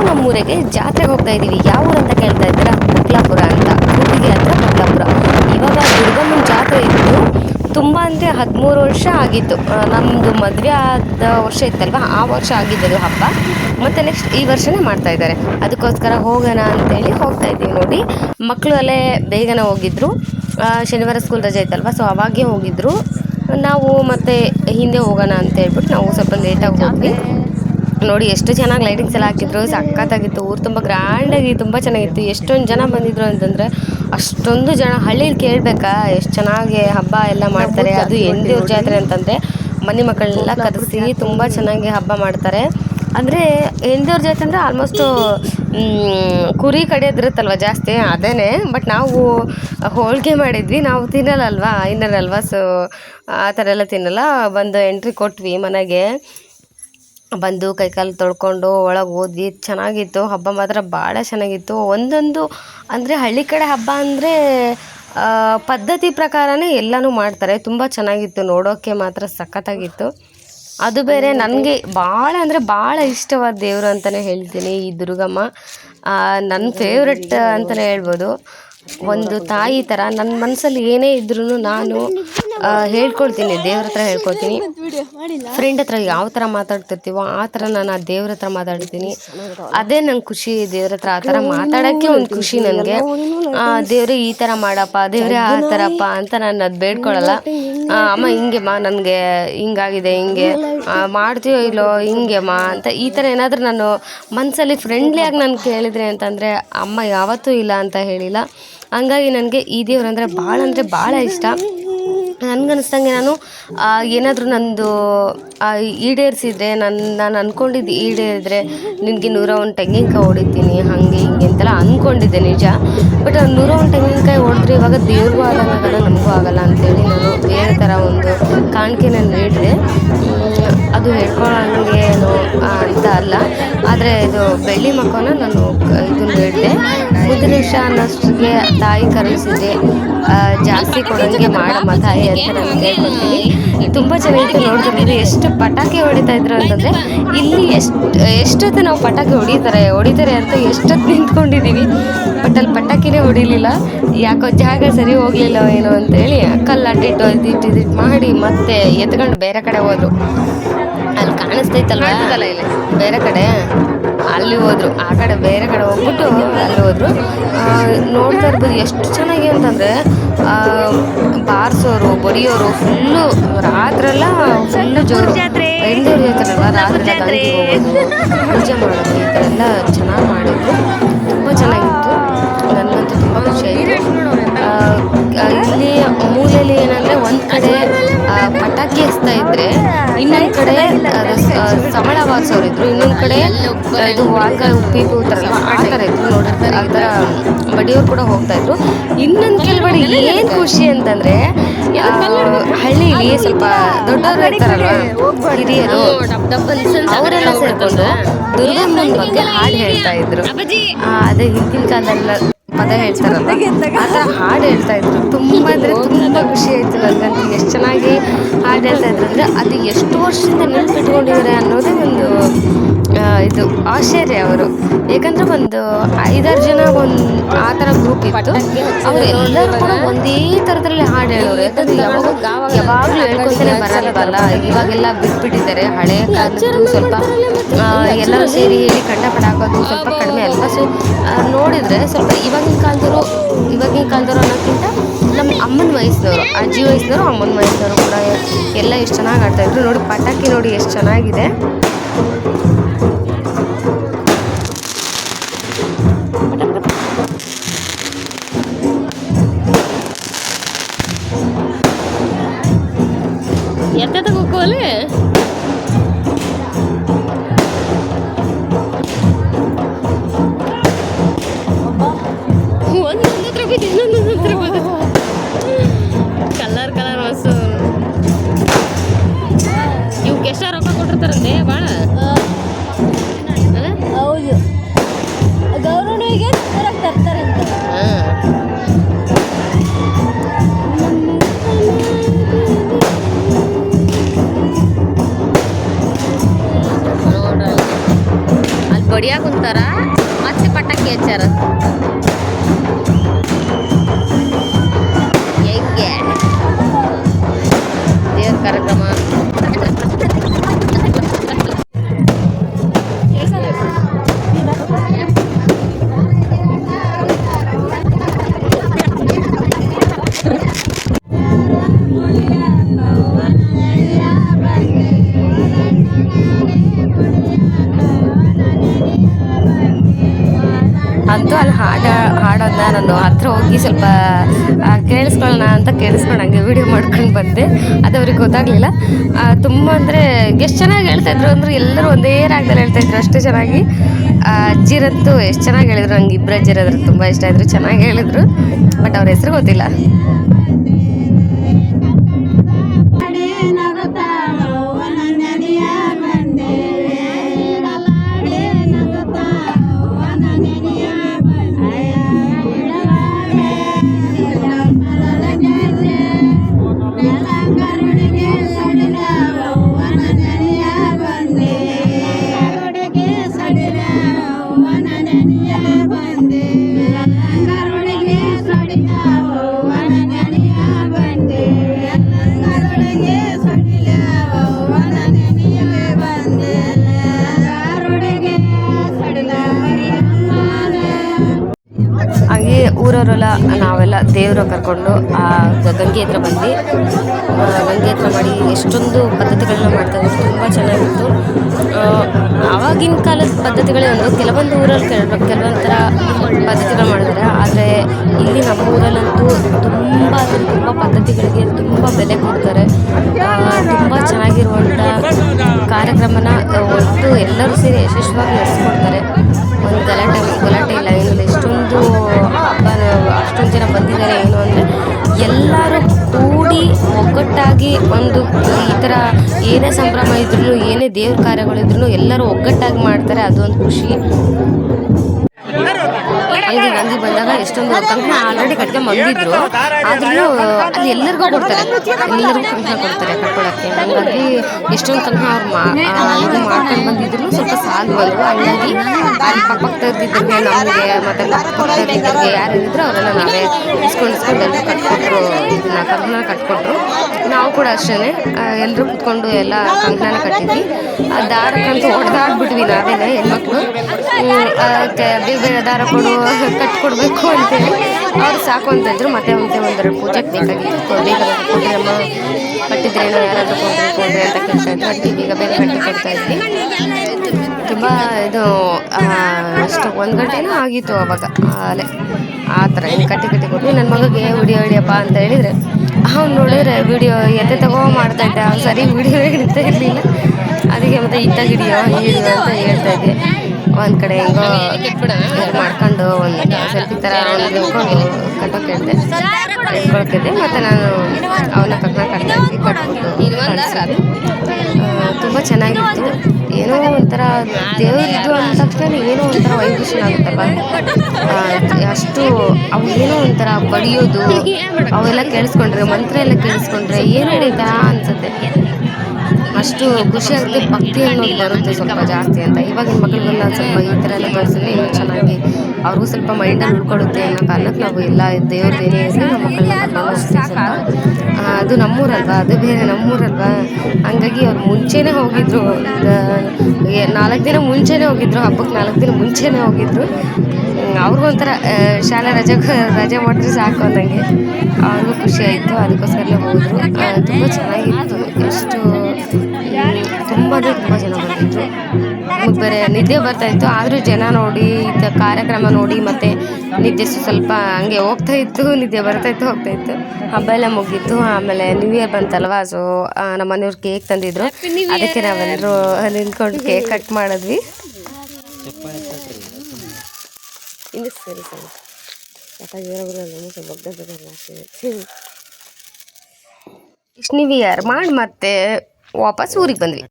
ನಾವು ನಮ್ಮೂರಿಗೆ ಜಾತ್ರೆಗೆ ಹೋಗ್ತಾ ಇದ್ದೀವಿ? ಯಾವ ಊರು ಅಂತ ಕೇಳ್ತಾ ಇದ್ದೀರಾ? ಮುಕ್ಲಾಪುರ ಅಂತ. ಕೂಡಿಗೆ ಹತ್ರ ಮುಕ್ಲಾಪುರ. ಇವಾಗ ದುರ್ಗಮ್ಮನ ಜಾತ್ರೆ ಇತ್ತು. ತುಂಬ ಅಂದರೆ ಹದಿಮೂರು ವರ್ಷ ಆಗಿತ್ತು. ನಮ್ಮದು ಮದುವೆ ಆದ ವರ್ಷ ಇತ್ತಲ್ವ? ಆ ವರ್ಷ ಆಗಿದ್ದದು ಹಬ್ಬ. ಮತ್ತು ನೆಕ್ಸ್ಟ್ ಈ ವರ್ಷನೇ ಮಾಡ್ತಾ ಇದ್ದಾರೆ. ಅದಕ್ಕೋಸ್ಕರ ಹೋಗೋಣ ಅಂತೇಳಿ ಹೋಗ್ತಾ ಇದ್ದೀವಿ ನೋಡಿ. ಮಕ್ಕಳು ಅಲ್ಲೇ ಬೇಗನೆ ಹೋಗಿದ್ರು. ಶನಿವಾರ ಸ್ಕೂಲ್ ರಜೆ ಇತ್ತಲ್ವ? ಸೊ ಅವಾಗೇ ಹೋಗಿದ್ರು. ನಾವು ಮತ್ತೆ ಹಿಂದೆ ಹೋಗೋಣ ಅಂತ ಹೇಳ್ಬಿಟ್ಟು ನಾವು ಸ್ವಲ್ಪ ಲೇಟಾಗಿ ಹೋದ್ವಿ. ನೋಡಿ ಎಷ್ಟು ಚೆನ್ನಾಗಿ ಲೈಟಿಂಗ್ಸ್ ಎಲ್ಲ ಹಾಕಿದ್ರು ಸಖತ್ತಾಗಿತ್ತು ಊರು ತುಂಬ ಗ್ರ್ಯಾಂಡಾಗಿ ತುಂಬ ಚೆನ್ನಾಗಿತ್ತು. ಎಷ್ಟೊಂದು ಜನ ಬಂದಿದ್ರು ಅಂತಂದರೆ ಅಷ್ಟೊಂದು ಜನ ಹಳ್ಳೀಲಿ ಕೇಳಬೇಕಾ ಎಷ್ಟು ಚೆನ್ನಾಗಿ ಹಬ್ಬ ಎಲ್ಲ ಮಾಡ್ತಾರೆ ಅದು ಎಂದಿ ಜಾತ್ರೆ ಅಂತಂದರೆ ಮನೆ ಮಕ್ಕಳನ್ನೆಲ್ಲ ಕರೆಸಿ ತುಂಬ ಚೆನ್ನಾಗಿ ಹಬ್ಬ ಮಾಡ್ತಾರೆ. ಅಂದರೆ ಎಂದೇವ್ರ ಜಾತ್ರೆ ಅಂದರೆ ಆಲ್ಮೋಸ್ಟು ಕುರಿ ಕಡಿಯೋದಿರುತ್ತಲ್ವ ಜಾಸ್ತಿ ಅದೇ ಬಟ್ ನಾವು ಹೋಳಿಗೆ ಮಾಡಿದ್ವಿ ನಾವು ತಿನ್ನಲ್ಲಲ್ವಾ ಇನ್ನರಲ್ವಾ ಸೊ ಆ ಥರ ಎಲ್ಲ ತಿನ್ನಲ್ಲ ಬಂದು ಎಂಟ್ರಿ ಕೊಟ್ವಿ ಮನೆಗೆ. ಬಂದು ಕೈಕಾಲು ತೊಳ್ಕೊಂಡು ಒಳಗೆ ಹೋದ್ವಿ. ಚೆನ್ನಾಗಿತ್ತು. ಹಬ್ಬ ಮಾತ್ರ ಭಾಳ ಚೆನ್ನಾಗಿತ್ತು. ಒಂದೊಂದು ಅಂದರೆ ಹಳ್ಳಿ ಕಡೆ ಹಬ್ಬ ಅಂದರೆ ಪದ್ಧತಿ ಪ್ರಕಾರನೇ ಎಲ್ಲನೂ ಮಾಡ್ತಾರೆ. ತುಂಬ ಚೆನ್ನಾಗಿತ್ತು. ನೋಡೋಕ್ಕೆ ಮಾತ್ರ ಸಖತ್ತಾಗಿತ್ತು. ಅದು ಬೇರೆ ನನಗೆ ಭಾಳ ಅಂದರೆ ಭಾಳ ಇಷ್ಟವಾದ ದೇವರು ಅಂತಲೇ ಹೇಳ್ತೀನಿ. ಈ ದುರ್ಗಮ್ಮ. ನನ್ನ ಫೇವ್ರೆಟ್ ಅಂತಲೇ ಹೇಳ್ಬೋದು. ಒಂದು ತಾಯಿ ಥರ ನನ್ನ ಮನಸ್ಸಲ್ಲಿ ಏನೇ ಇದ್ರೂ ನಾನು ಹೇಳ್ಕೊಳ್ತೀನಿ ದೇವ್ರ ಹತ್ರ ಹೇಳ್ಕೊಳ್ತೀನಿ ಫ್ರೆಂಡ್ ಹತ್ರ ಯಾವ ಥರ ಮಾತಾಡ್ತಿರ್ತೀವೋ ಆ ಥರ ನಾನು ಆ ದೇವ್ರ ಹತ್ರ ಮಾತಾಡ್ತೀನಿ. ಅದೇ ನಂಗೆ ಖುಷಿ ದೇವ್ರ ಹತ್ರ ಆ ಥರ ಮಾತಾಡೋಕ್ಕೆ ಒಂದು ಖುಷಿ ನನಗೆ. ದೇವ್ರೆ ಈ ಥರ ಮಾಡಪ್ಪ ದೇವ್ರೆ ಆ ಥರಪ್ಪ ಅಂತ ನಾನು ಅದು ಬೇಡ್ಕೊಳ್ಳಲ್ಲ ಅಮ್ಮ, ಹಿಂಗೆಮ್ಮ, ನನಗೆ ಹಿಂಗಾಗಿದೆ, ಹಿಂಗೆ. ಮಾಡ್ತೀಯೋ ಇಲ್ಲೋ, ಹಿಂಗೆಮ್ಮ ಅಂತ ಈ ಥರ ಏನಾದರೂ ನಾನು ಮನಸ್ಸಲ್ಲಿ ಫ್ರೆಂಡ್ಲಿಯಾಗಿ ನಾನು ಕೇಳಿದ್ರೆ ಅಂತಂದರೆ, ಅಮ್ಮ, ಯಾವತ್ತೂ ಇಲ್ಲ ಅಂತ ಹೇಳಿಲ್ಲ. ಹಂಗಾಗಿ ನನಗೆ ಈ ದೇವ್ರಂದರೆ ಭಾಳ ಅಂದರೆ ಭಾಳ ಇಷ್ಟ. ನನಗನ್ಸ್ದಂಗೆ ನಾನು ಏನಾದರೂ ನಂದು ಆ, ಈಡೇರಿಸಿದ್ರೆ ನನ್ನ ನಾನು ಅಂದ್ಕೊಂಡಿದ್ದು ಈಡೇರಿದ್ರೆ ನಿನಗೆ ನೂರ ಒಂದು ತೆಂಗಿನಕಾಯಿ ಹೊಡಿತೀನಿ ಹಾಗೆ ಹಿಂಗೆ ಅಂತೆಲ್ಲ ಅಂದ್ಕೊಂಡಿದ್ದೆ ನಿಜ. ಬಟ್ ನೂರ ಒಂದು ತೆಂಗಿನಕಾಯಿ ಹೊಡೆದ್ರೆ ಇವಾಗ ದೇವ್ರಿಗೂ ಆಗಲ್ಲ ನಮಗೂ ಆಗಲ್ಲ ಅಂತೇಳಿ ನಾನು ಬೇರೆ ಥರ ಒಂದು ಕಾಣಿಕೆನ ನೀಡಿದೆ ಅದು ಹೇಳ್ಕೊಳ್ಳೋಂಗೆ ಅಲ್ಲ ಆದರೆ ಇದು ಬೆಳ್ಳಿ ಮಕ್ಕನ ನಾನು ಇದನ್ನು ಹೇಳಿದೆ. ಉದ್ರೇಶ ಅನ್ನೋಷ್ಟಿಗೆ ತಾಯಿ ಕರೆಸಿದೆ ಜಾಸ್ತಿ ಕೊಡೋಂಗೆ ಮಾಡಮ್ಮ ತಾಯಿ ಅಂತ ನಾನು ಕೇಳ್ಕೊತೀನಿ ತುಂಬ ಚೆನ್ನಾಗಿ ನೋಡಿದ್ರೆ. ಎಷ್ಟು ಪಟಾಕಿ ಹೊಡಿತಾ ಇದ್ರು ಅಂತಂದರೆ, ಇಲ್ಲಿ ಎಷ್ಟು, ಎಷ್ಟೊತ್ತು ನಾವು ಪಟಾಕಿ ಹೊಡಿತಾರೆ ಹೊಡಿತಾರೆ ಅಂತ ಎಷ್ಟೊತ್ತು ನಿಂತ್ಕೊಂಡಿದ್ದೀವಿ. ಬಟ್ ಅಲ್ಲಿ ಪಟಾಕಿನೇ ಹೊಡಿಲಿಲ್ಲ. ಯಾಕೋ ಜಾಗ ಸರಿ ಹೋಗಲಿಲ್ಲ ಏನೋ ಅಂತೇಳಿ ಕಲ್ಲು ಅಡ್ಡಿಟ್ಟು ಅದಿಟ್ಟು ಇದಿಟ್ಟು ಮಾಡಿ ಮತ್ತೆ ಎತ್ಕೊಂಡು ಬೇರೆ ಕಡೆ ಹೋದ್ರು. ಇಲ್ಲಿ. ಬೇರೆ ಕಡೆ? ಅಲ್ಲಿ ಹೋದ್ರು. ಆ ಕಡೆ ಬೇರೆ ಕಡೆ ಹೋಗ್ಬಿಟ್ಟು ಅಲ್ಲಿ ಹೋದ್ರು. ನೋಡ್ತಾ ಇರ್ಬೋದು ಎಷ್ಟು ಚೆನ್ನಾಗಿ ಅಂತಂದರೆ ಬಾರಿಸೋರು ಬಡಿಯೋರು ಫುಲ್ಲು ರಾತ್ರೆಲ್ಲ ಫುಲ್ಲು ಜೋರು ಬೆಂಗಳೂರು ಜಾತ್ರೆ. ಅಲ್ವಾ ರಾತ್ರಿ ಪೂಜೆ ಮಾಡೋದು ಈ ಥರ ಎಲ್ಲ ಚೆನ್ನಾಗಿ ಮಾಡಿದ್ರು. ಕಡೆ ಇದು ವಾಲ್ಕ ಉಪ್ಪಿ ಆ ಥರ ಇತ್ತು ಆ ಥರ ಬಡಿಯೋರು ಕೂಡ ಹೋಗ್ತಾ ಇದ್ರು. ಇನ್ನೊಂದು ಕೆಲವಡೆ ಏನು ಖುಷಿ ಅಂತಂದ್ರೆ ಹಳ್ಳಿಲಿ ಸ್ವಲ್ಪ ದೊಡ್ಡವರು ಇರ್ತಾರಲ್ವ? ಹಿರಿಯರು, ಅವರೆಲ್ಲ ಸೇರ್ಕೊಂಡು ದುರ್ಗಮ್ಮನ ಬಗ್ಗೆ ಹಾಡು ಹೇಳ್ತಾ ಇದ್ರು. ಅದೇ ಹಿಂದಿನ ಕಾಲದಲ್ಲ ಪದ ಹೇಳ್ತಾರಲ್ಲ ಆ ಥರ ಹಾಡು ಹೇಳ್ತಾ ಇದ್ರು. ತುಂಬ ಅಂದರೆ ತುಂಬ ಖುಷಿ ಆಯಿತು ನನಗಂತೂ ಎಷ್ಟು ಚೆನ್ನಾಗಿ ಹಾಡು ಹೇಳ್ತಾ ಇದ್ರು ಅಂದರೆ, ಅದು ಎಷ್ಟು ವರ್ಷದಿಂದ ನೆನಪಿಟ್ಕೊಂಡಿದ್ದಾರೆ ಅನ್ನೋದೇ ಒಂದು ಇದು ಆಶ್ಚರ್ಯ ಅವರು. ಯಾಕಂದ್ರೆ ಒಂದು ಐದಾರು ಜನ ಒಂದು ಆ ಥರ ಗ್ರೂಪ್ ಇತ್ತು. ಅವರು ಎಲ್ಲರೂ ಕೂಡ ಒಂದೇ ಥರದಲ್ಲಿ ಹಾಡು ಹೇಳೋರು. ಯಾಕಂದ್ರೆ ಯಾವಾಗ ಯಾವಾಗಲೂ ಹೇಳ್ಕೊತಾನೆ ಬರಲ್ವಲ್ಲ? ಇವಾಗೆಲ್ಲ ಬಿಟ್ಬಿಟ್ಟಿದ್ದಾರೆ. ಹಳೆ ಕಾಲದ್ದು ಸ್ವಲ್ಪ ಎಲ್ಲರೂ ಸೇರಿ ಹೇಳಿ ಕಂಠಪಟ ಹಾಕೋದು ಸ್ವಲ್ಪ ಕಡಿಮೆ ಅಲ್ವಾ? ಸೊ ನೋಡಿದರೆ ಸ್ವಲ್ಪ ಇವಾಗಿನ ಕಾಲದವರು ಇವಾಗಿನ ಕಾಲದವರು ಅನ್ನೋಕ್ಕಿಂತ ನಮ್ಮ ಅಮ್ಮನ ವಯಸ್ಸಿನವರು ಅಜ್ಜಿ ವಯಸ್ಸಿನವರು ಅಮ್ಮನ ವಯಸ್ಸಿನವರು ಕೂಡ ಎಲ್ಲ ಎಷ್ಟು ಚೆನ್ನಾಗಿ ಆಡ್ತಾಯಿದ್ರು ನೋಡಿ ಪಟಾಕಿ ನೋಡಿ ಎಷ್ಟು ಚೆನ್ನಾಗಿದೆ. ಕುಂತಾರ ಮತ್ತೆ ಪಟಾಕಿ ಹಚ್ಚಾರ ಹೆಂಗೆ ದೇವ್ರ ಕಾರ್ಯಕ್ರಮ ಹಾಡ ಹಾಡೋದನ್ನ ನಾನು ಹತ್ರ ಹೋಗಿ ಸ್ವಲ್ಪ ಕೇಳಿಸ್ಕೊಳ್ಳೋಣ ಅಂತ ಕೇಳಿಸ್ಕೊಂಡಂಗೆ ವಿಡಿಯೋ ಮಾಡ್ಕೊಂಡು ಬಂದೆ. ಅದು ಅವ್ರಿಗೆ ಗೊತ್ತಾಗಲಿಲ್ಲ. ತುಂಬ ಅಂದರೆ ಎಷ್ಟು ಚೆನ್ನಾಗಿ ಹೇಳ್ತಾಯಿದ್ರು ಅಂದ್ರೆ ಎಲ್ಲರೂ ಒಂದೇ ರಾಗದಲ್ಲಿ ಹೇಳ್ತಾಯಿದ್ರು ಅಷ್ಟು ಚೆನ್ನಾಗಿ. ಅಜ್ಜಿರಂತೂ ಎಷ್ಟು ಚೆನ್ನಾಗಿ ಹೇಳಿದ್ರು. ನಂಗೆ ಇಬ್ಬರು ಅಜ್ಜಿರಾದ್ರು ತುಂಬ ಇಷ್ಟ ಆಯಿದ್ರು ಚೆನ್ನಾಗಿ ಹೇಳಿದರು. ಬಟ್ ಅವ್ರ ಹೆಸರು ಗೊತ್ತಿಲ್ಲ. ನಾವೆಲ್ಲ ದೇವರು ಕರ್ಕೊಂಡು ಆ ಗಂಗೆ ಹತ್ರ ಬಂದ್ವಿ. ಗಂಗೆ ಹತ್ರ ಮಾಡಿ ಎಷ್ಟೊಂದು ಪದ್ಧತಿಗಳನ್ನ ಮಾಡ್ತಾ ಇದ್ರು. ತುಂಬ ಚೆನ್ನಾಗಿತ್ತು. ಆವಾಗಿನ ಕಾಲದ ಪದ್ಧತಿಗಳೇ ಒಂದು. ಕೆಲವೊಂದು ಊರಲ್ಲಿ ಕೆಲ, ಕೆಲವೊಂಥರ ಪದ್ಧತಿಗಳು ಮಾಡಿದ್ದಾರೆ ಆದರೆ ಇಲ್ಲಿ ನಮ್ಮ ಊರಲ್ಲಂತೂ ತುಂಬ ಅಂದರೆ ತುಂಬ ಪದ್ಧತಿಗಳಿಗೆ ತುಂಬ ಬೆಲೆ ಕೊಡ್ತಾರೆ. ತುಂಬ ಚೆನ್ನಾಗಿರುವಂಥ ಕಾರ್ಯಕ್ರಮನ ಒಟ್ಟು ಎಲ್ಲರೂ ಸೇರಿ ಯಶಸ್ವಿಯಾಗಿ ನಡೆಸ್ಕೊಡ್ತಾರೆ. ಒಂದು ಈ ಥರ ಏನೇ ಸಂಭ್ರಮ ಇದ್ರೂ ಏನೇ ದೇವ್ರ ಕಾರ್ಯಗಳಿದ್ರು ಎಲ್ಲರೂ ಒಗ್ಗಟ್ಟಾಗಿ ಮಾಡ್ತಾರೆ ಅದೊಂದು ಖುಷಿ. ಬಂದಾಗ ಎಷ್ಟೊಂದು ಕಂಕಣ ಆಲ್ರೆಡಿ ಕಟ್ಕೊಂಡು ಬಂದಿದ್ರು. ಆದ್ರೂ ಅಲ್ಲಿ ಎಲ್ಲರಿಗೂ ಕೊಡ್ತಾರೆ. ಎಲ್ಲರಿಗೂ ಕಂಕಣ ಕೊಡ್ತಾರೆ ಕಟ್ಕೊಳಕ್ಕೆ. ಹಂಗಾಗಿ ಎಷ್ಟೊಂದು ಕಂಕಣ ಅವ್ರು ಮಾಡ್ಕೊಂಡು ಬಂದಿದ್ರು. ಸ್ವಲ್ಪ ಸಾಲು ಬಂದ್ರು ಹಂಗಾಗಿ ಅಲ್ಲಿ ಪಕ್ಕ ಪಕ್ಕದವ್ರಿಗೆ ನಮಗೆ ಮತ್ತೆ ಪಕ್ಕದಿದ್ದಂಗೆ ಪಕ್ಕದವ್ರಿಗೆ ಯಾರು ಇದ್ರು ಅವರೆಲ್ಲ ನಾವೇ ಇಸ್ಕೊಂಡು ಇಸ್ಕೊಂಡು ಎಲ್ಲರೂ ಕಟ್ಕೊಟ್ರು. ಇದನ್ನ ಕಂಕಣ ಕಟ್ಕೊಟ್ರು. ನಾವು ಕೂಡ ಅಷ್ಟೇ ಎಲ್ಲರೂ ಕುತ್ಕೊಂಡು ಎಲ್ಲ ಕಂಕಣ ಕಟ್ಟಿದ್ವಿ. ಆ ದಾರಕ್ಕಂತೂ ಹೊಡೆದಾಡ್ಬಿಟ್ವಿ ನಾವೇನೆ ಹೆಣ್ಮಕ್ಳು. ಬೇಗ ಬೇರೆ ದಾರ ಕೊಡು ಕಟ್ಕೊಡ್ಬೇಕು ಅಂತೇಳಿ ಅವ್ರು ಸಾಕು ಅಂತಂದ್ರು, ಮತ್ತೆ ಮತ್ತೆ ಒಂದೆರಡು ಪೂಜೆಗೆ ಬೇಕಾಗಿತ್ತು. ಅಮ್ಮ. ಕೊಟ್ಟಿರಮ್ಮ ಕಟ್ಟಿದ್ರೇನೋ ಯಾರಾದರೂ ಕೊಡ್ಬೇಕು ಕೊಡ್ರಿ ಅಂತ ಕೇಳ್ತಾ ಇದ್ರು. ಅದಕ್ಕೆ ಬೇಗ ಬೇಗ ಕಟ್ಟಿ ಕೊಡ್ತಾ ಇದ್ವಿ. ತುಂಬ ಇದು ಅಷ್ಟು ಒಂದು ಗಂಟೆನೂ ಆಗಿತ್ತು ಅವಾಗ. ಅಲ್ಲೇ ಆ ಥರ ಏನು ಕಟ್ಟಿ ಕಟ್ಟಿ ಕೊಟ್ಟು ನನ್ನ ಮಗಗೆ ವಿಡಿಯೋ ಹೇಳಿಯಪ್ಪ ಅಂತ ಹೇಳಿದರೆ, ಅವ್ನು ನೋಡಿದ್ರೆ ವಿಡಿಯೋ ಎತ್ತೆ ತಗೋ ಮಾಡ್ತಾ ಇದ್ದೆ. ಅವ್ನು ಸರಿ, ವಿಡಿಯೋ ಹಿಡಿತಾ ಇರಲಿಲ್ಲ ಅದಕ್ಕೆ ಮತ್ತೆ ಇತ್ತಾಗ ಗಿಡಿಯೋ ಹಿಡಿಯೋ ಅಂತ ಹೇಳ್ತಾ ಇದ್ದೆ. ಒಂದು ಕಡೆ ಹೆಂಗೋ ಮಾಡ್ಕೊಂಡು ಒಂದು ಸೆಲ್ಫಿ ಥರ ಒಂದು ಕಟ್ಟೋಕೆ ಹೇಳಿದೆ. ಮತ್ತೆ ಮತ್ತು ನಾನು ಅವನ ಕರ್ಕೊಂಡು ಕಟ್ಟಿ ಕಟ್ಬಿಟ್ಟು ತುಂಬಾ ಚೆನ್ನಾಗಿತ್ತು. ಏನೋ ಒಂಥರ ದೇವರಿದ್ದು ಅಂದ ತಕ್ಷಣ ಏನೋ ಒಂಥರ ವೈಬ್ರೇಷನ್ ಆಗುತ್ತಪ್ಪ. ಅಷ್ಟು ಅವು ಏನೋ ಒಂಥರ ಬಡಿಯೋದು ಅವೆಲ್ಲ ಕೇಳಿಸ್ಕೊಂಡ್ರೆ ಮಂತ್ರ ಎಲ್ಲ ಕೇಳಿಸ್ಕೊಂಡ್ರೆ ಏನು ಒಂಥರ ಅನ್ಸುತ್ತೆ. ಅಷ್ಟು ಖುಷಿ ಆಗುತ್ತೆ ಭಕ್ತಿ ಅನ್ನೋದು ಬರುತ್ತೆ ಸ್ವಲ್ಪ ಜಾಸ್ತಿ ಅಂತ. ಇವಾಗಿನ ಮಕ್ಕಳಿಗೆಲ್ಲ ಸ್ವಲ್ಪ ಈ ಥರ ಎಲ್ಲ ತೋರಿಸಿದ್ರೆ ಇನ್ನೂ ಚೆನ್ನಾಗಿ ಅವ್ರಿಗೂ ಸ್ವಲ್ಪ ಮೈಂಡಲ್ಲಿ ಉಳ್ಕೊಳ್ಳುತ್ತೆ ಅನ್ನೋ ಕಾರಣಕ್ಕೆ ನಾವು ಎಲ್ಲ ದೇವ್ರ ಬೇರೆ ಇರಲಿ ನಮ್ಮ ಮಕ್ಕಳನ್ನ ಅದು ನಮ್ಮೂರಲ್ವಾ? ಅದು ಬೇರೆ ನಮ್ಮೂರಲ್ವಾ? ಹಂಗಾಗಿ ಅವ್ರು ಮುಂಚೆನೇ ಹೋಗಿದ್ರು. ನಾಲ್ಕು ದಿನ ಮುಂಚೆನೇ ಹೋಗಿದ್ರು ಹಬ್ಬಕ್ಕೆ ನಾಲ್ಕು ದಿನ ಮುಂಚೆನೇ ಹೋಗಿದ್ರು. ಅವ್ರಿಗೂ ಒಂಥರ ಶಾಲೆ ರಜೆ ರಜೆ ಮಾಡಿದ್ರೆ ಸಾಕು ಅಂದಂಗೆ. ಅವ್ರಿಗೂ ಖುಷಿ ಆಯಿತು ಅದಕ್ಕೋಸ್ಕರಲೇ ಹೋದ್ರು. ತುಂಬ ಚೆನ್ನಾಗಿತ್ತು. ಎಷ್ಟು ತುಂಬ ಅಂದರೆ ತುಂಬ ಜನ ಬರ್ತಿದ್ರು. ನಮಗೆ ಬೇರೆ ನಿದ್ದೆ ಬರ್ತಾ ಇತ್ತು. ಆದರೂ ಜನ ನೋಡಿ ಇದ್ದ ಕಾರ್ಯಕ್ರಮ ನೋಡಿ ಮತ್ತೆ ನಿದ್ದೆ ಸ್ವಲ್ಪ ಹಂಗೆ ಹೋಗ್ತಾ ಇತ್ತು. ನಿದ್ದೆ ಬರ್ತಾ ಇತ್ತು ಹೋಗ್ತಾ ಇತ್ತು. ಹಬ್ಬ ಎಲ್ಲ ಮುಗೀತು. ಆಮೇಲೆ ನ್ಯೂ ಇಯರ್ ಬಂತಲ್ವಾ? ಸೊ ನಮ್ಮ ಮನೆಯವ್ರು ಕೇಕ್ ತಂದಿದ್ರು. ಅದಕ್ಕೆ ನಾವೆಲ್ಲರೂ ನಿಂತ್ಕೊಂಡು ಕೇಕ್ ಕಟ್ ಮಾಡಿದ್ವಿ. ಇನ್ನು ಸರಿ ಸರಿ. ಇಷ್ಟು ನೀವು ಯಾರು ಮಾಡಿ ಮತ್ತೆ ವಾಪಸ್ ಊರಿಗೆ ಬಂದ್ವಿ.